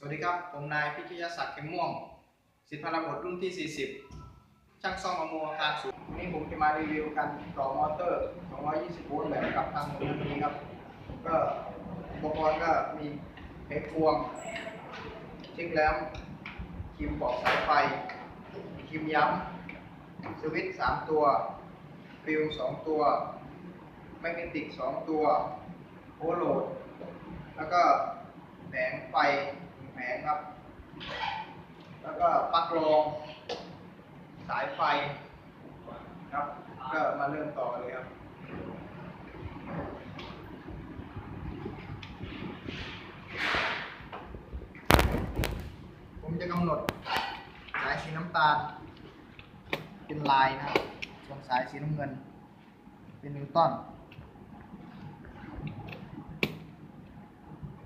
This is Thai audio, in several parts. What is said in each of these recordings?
สวัสดีครับ ผมนายพิทยาศักดิ์เข็มม่วง สิทธิพลบทรุ่นที่ 40 ช่างซ่อมอำนวยอาคารสูงวันนี้ผมจะมารีวิวการต่อมอเตอร์ 220 โวลต์แบบกับทางมูลนิธิครับ ก็อุปกรณ์ก็มีเพชรพวงชิกแลมครีมบอกสายไฟคีมย้ำสวิตช์3ตัว ฟิล2ตัว แมกเนติก 2 ตัวโอโหลด แล้วก็แผงไฟหล่งแผงครับ แล้วก็ปลั๊กรองสายไฟครับ ก็มาเริ่มต่อเลยครับผมจะกำหนดสายสีน้ำตาล เป็นลายนะครับส่วนสายสีน้ำเงิน เป็นนิวตัน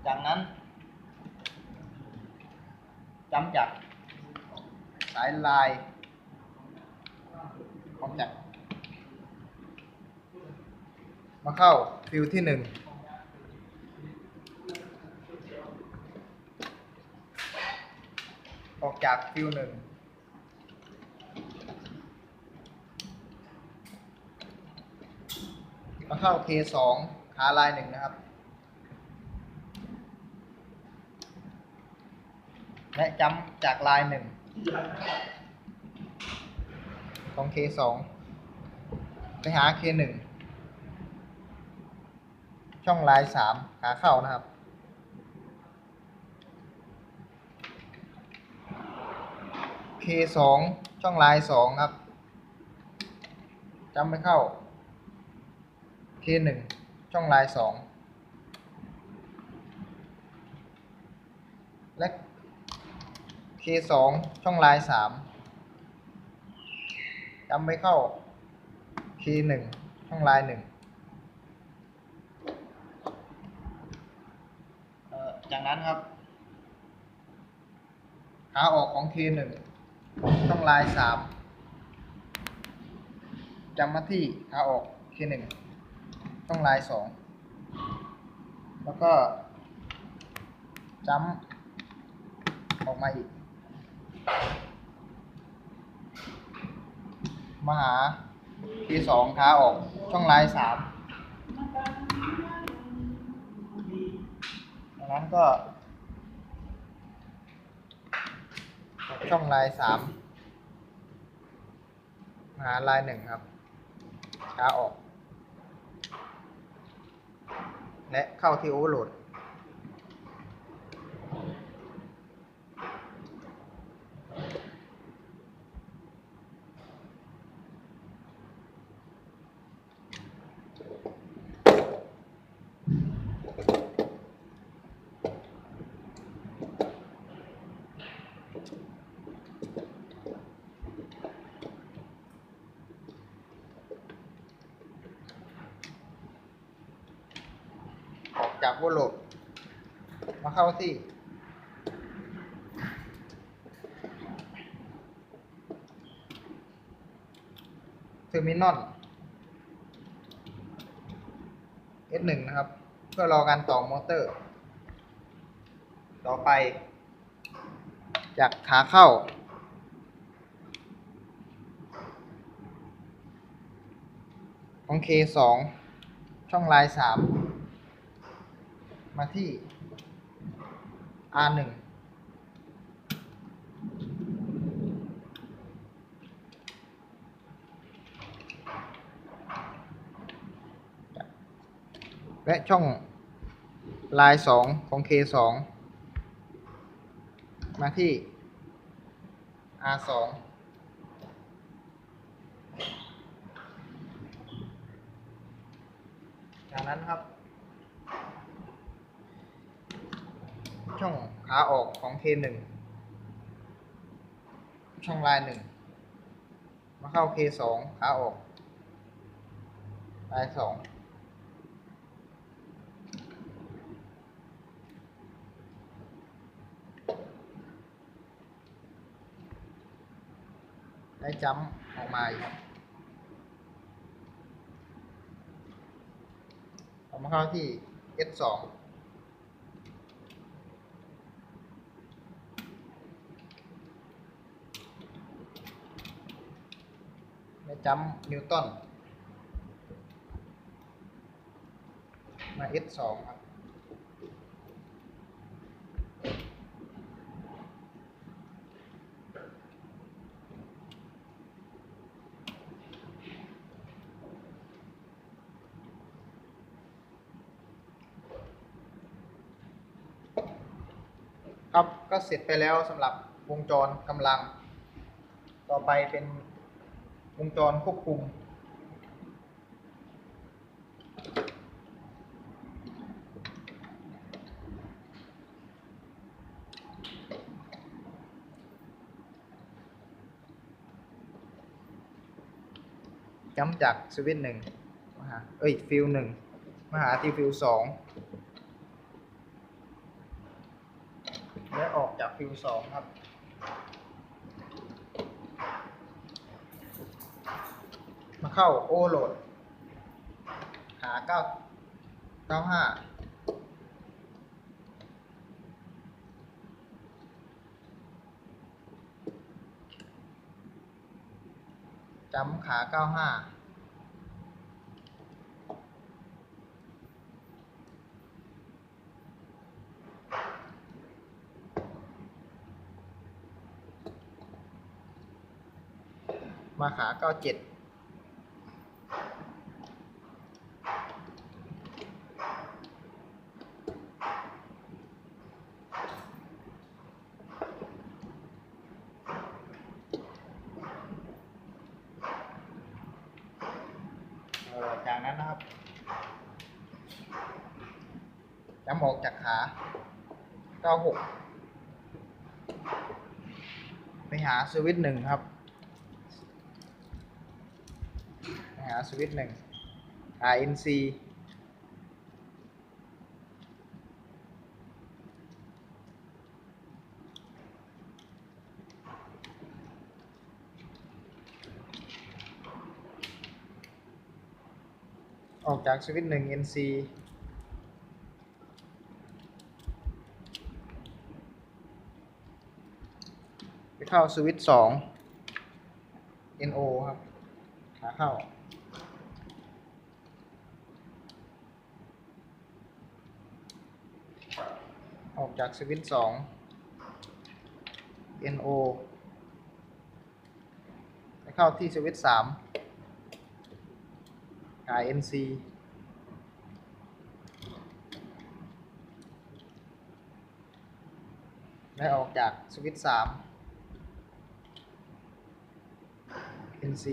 จากนั้น จำจากสายลายออกจากมาเข้าฟิวที่หนึ่งออกจากฟิวหนึ่งมาเข้า K2 ขาลายหนึ่งนะครับ และจำจากลายหนึ่งของ K2 ไปหา K1 ช่องลายสามขาเข้านะครับ K2 ช่องลายสองครับจำไม่เข้า K1 ช่องลายสองและ K2 ช่องลายสามจำไม่เข้า K1 ช่องลายหนึ่งเอ่อจากนั้นครับ ขาออกของ K1 ช่องลายสามจำมาที่ขาออก K1 ช่องลายสองแล้วก็จำออกมาอีก มหาหา K2 ขาออกช่องลายสามดังนั้นก็ ช่องลายสามหาลายหนึ่งครับขาออก และเข้าที่โอเวอร์โหลด ออก จากโอเวอร์โหลด มาเข้าที่เทอร์มินอล S1 นะครับ เพื่อรอการต่อมอเตอร์ ต่อไป จากขาเข้า ของ K2 ช่องลาย 3 มาที่ R1 และช่องลาย 2 ของ K2 มาที่ R2 จากนั้นครับ ช่องขาออกของ K1 ช่องลายหนึ่งมาเข้า K2 ขาออกลายสองได้จ้ำออกมาอีกเอามาเข้าที่ S2 จัมนิวตันมา S สองครับครับก็เสร็จไปแล้วสำหรับวงจรกำลัง ต่อไปเป็น วงจรควบคุม ย้ำจากสวิตช์หนึ่งมาหาเอ้ย ฟิลหนึ่งมาหาที่ฟิลสองและออกจากฟิวสองครับ มา เข้าโอโหลด หาเก้าเก้าห้าจำขาเก้าห้ามาขาเก้าเจ็ด เอ่อจาก นั้นนะครับจำออกจากขาเก้าหกไปหาสวิตช์หนึ่งครับไปหาสวิตช์หนึ่ง RNC ออกจากสวิตช์หนึ่ง NC ไปเข้าสวิตช์สอง NO ครับ ขาเข้า ออกจากสวิตช์สอง NO ไปเข้าที่สวิตช์สาม INC และออกจากสวิตช์สาม NC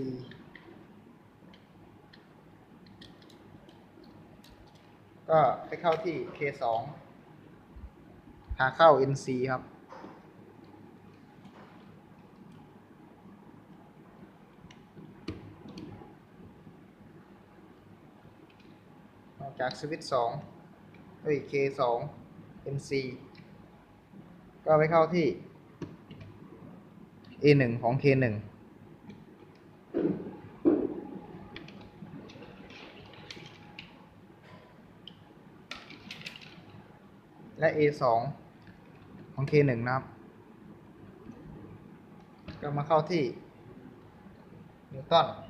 ก็ไปเข้าที่ K2 ขาเข้า NC ครับ ออก จากสวิตช์สองเอ้ย K สอง NC ก็ไปเข้าที่ A หนึ่งของ K หนึ่งและ A สองของ K หนึ่งนะครับ ก็มาเข้าที่นิวตัน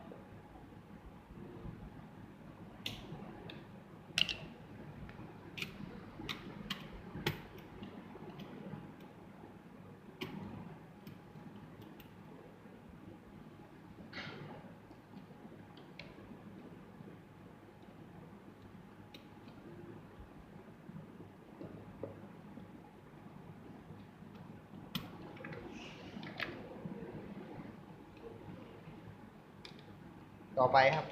ต่อไปครับ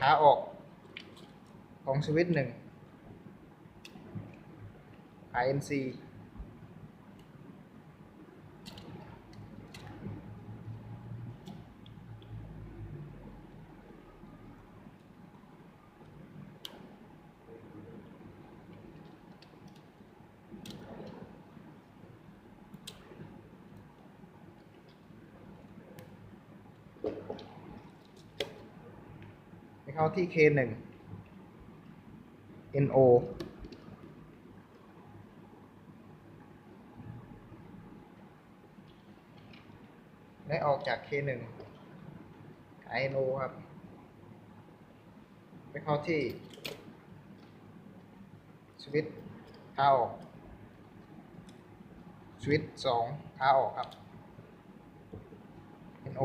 ขาออก ของสวิตช์หนึ่ง INC ไป เข้าที่ K1 NO และออกจาก K1 ไอโนครับ ไปเข้าที่สวิตช์ขาออกสวิตช์สองขาออกครับ NO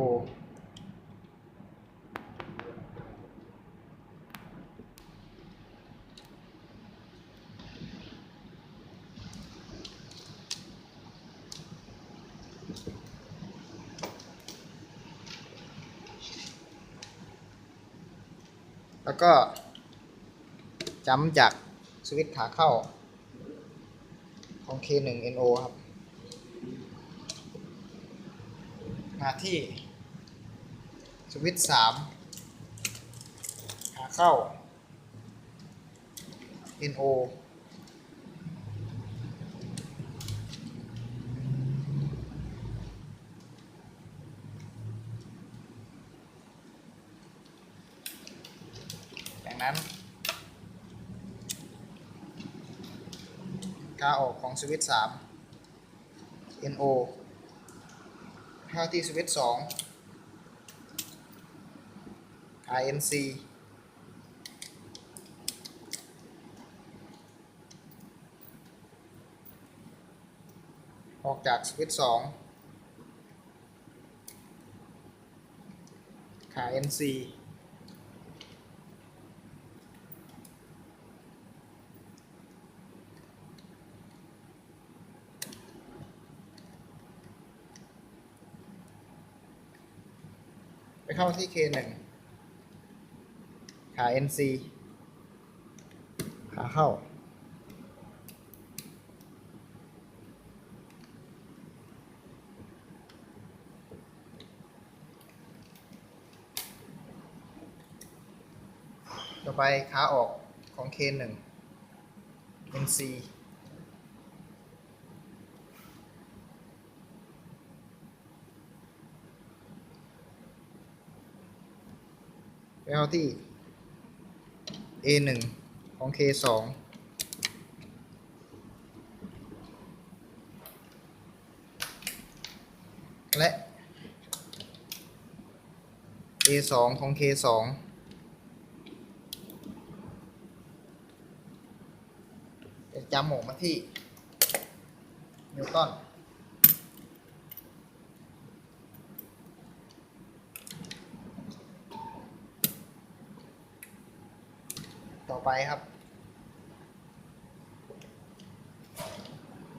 ก็จำจากสวิตช์ขาเข้าของ K1NO ครับ มาที่สวิตช์3ขาเข้า NO จากนั้น ขาออกของสวิตช์3 NO เข้าที่สวิตช์2 RNC ออกจากสวิตช์2ขา NC ไปเข้าที่ K1 ขา NC ขาเข้า ต่อไปขาออกของ K1 NC ไปเข้าที่ A1 ของ K2 และ A2 ของ K2 จะจำออกมาที่นิวตัน ต่อไปครับ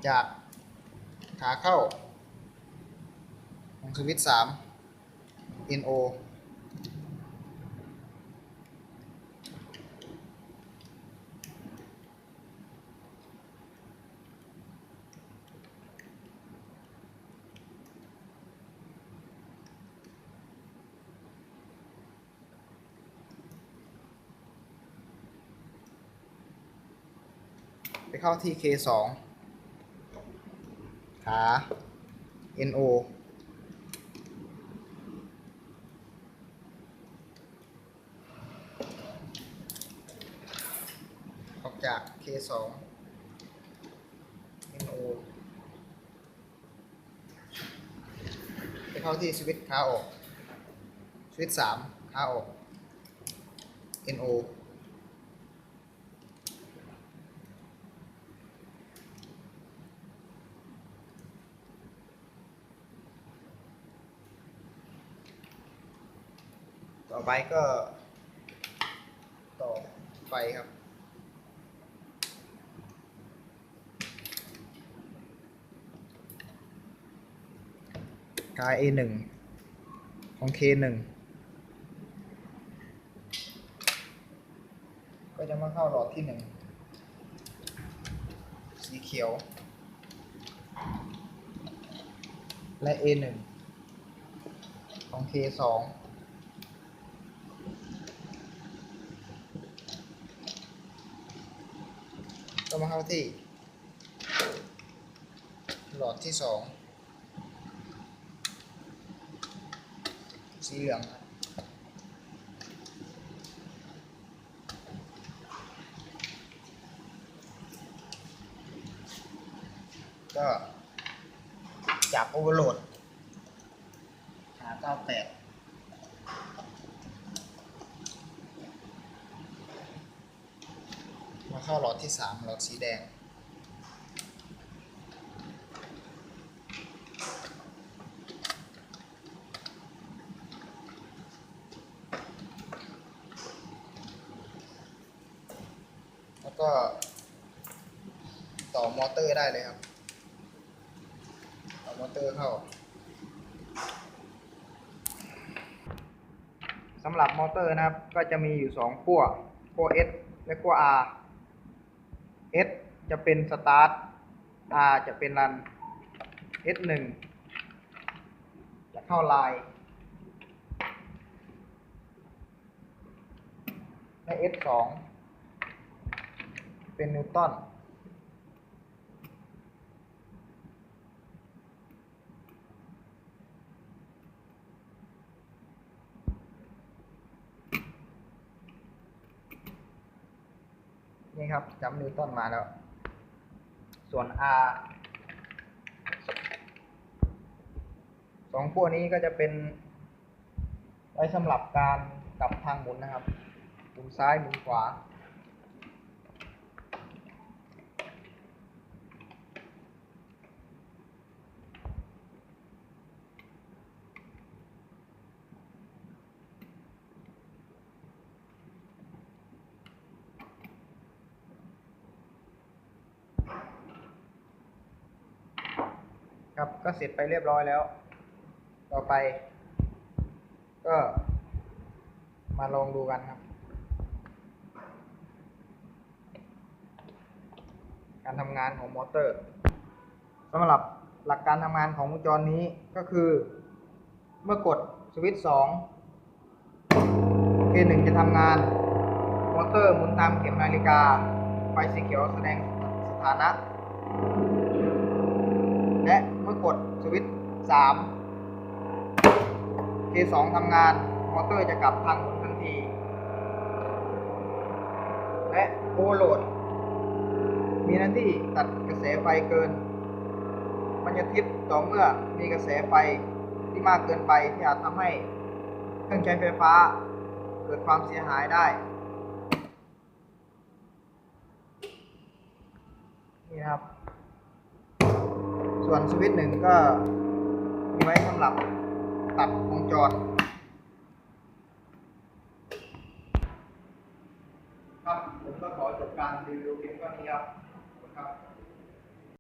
จากขาเข้าของสวิตสาม NO ไป เข้าที่ K2 ขา NO ออกจาก K2 NO ไปเข้าที่สวิตช์ขาออกสวิตช์3ขาออก NO ต่อไปก็ ต่อไฟครับกาย A1 ของ K1 ก็จะมาเข้าหลอดที่1สีเขียว และ A1 ของ K2 ก็มาเข้าที่ หลอดที่สองสีเหลืองก็จากโอเวอร์โหลดหา98 เข้าหลอดที่สามหลอดสีแดง แล้วก็ ต่อมอเตอร์ได้เลยครับ ต่อมอเตอร์เข้าสำหรับมอเตอร์นะครับ ก็จะมีอยู่สองขั้วขั้ว S และขั้ว R S จะเป็นสตาร์ท R จะเป็นรัน S 1จะเข้าไลน์และ S 2เป็นนิวตัน นี่ครับจำนิวตันมาแล้ว ส่วน R สองขั้วนี้ก็จะเป็น ไว้สำหรับการกลับทางหมุนนะครับ หมุนซ้ายหมุนขวา ครับ ก็เสร็จไปเรียบร้อยแล้ว ต่อไป ก็ มาลองดูกันครับ การทำงานของมอเตอร์สำหรับหลักการทำงานของวงจรนี้ก็คือ เมื่อกดสวิตช์2 K1 จะทำงาน มอเตอร์หมุนตามเข็มนาฬิกา ไฟสีเขียวแสดงสถานะ และเมื่อกดสวิตช์3 K2 ทำงาน มอเตอร์จะกลับทางหมุนทันที และโอเวอร์โหลด มีหน้าที่ตัดกระแสไฟเกิน มันจะทิปต่อเมื่อมีกระแสไฟที่มากเกินไปที่อาจทำให้เครื่องใช้ไฟฟ้าเกิดความเสียหายได้ นี่ครับ ส่วนสวิตช์หนึ่งก็มีไว้สำหรับตัดวงจร ครับ ผมก็ขอจบการรีวิวเพียงเท่านี้ครับขอบคุณครับ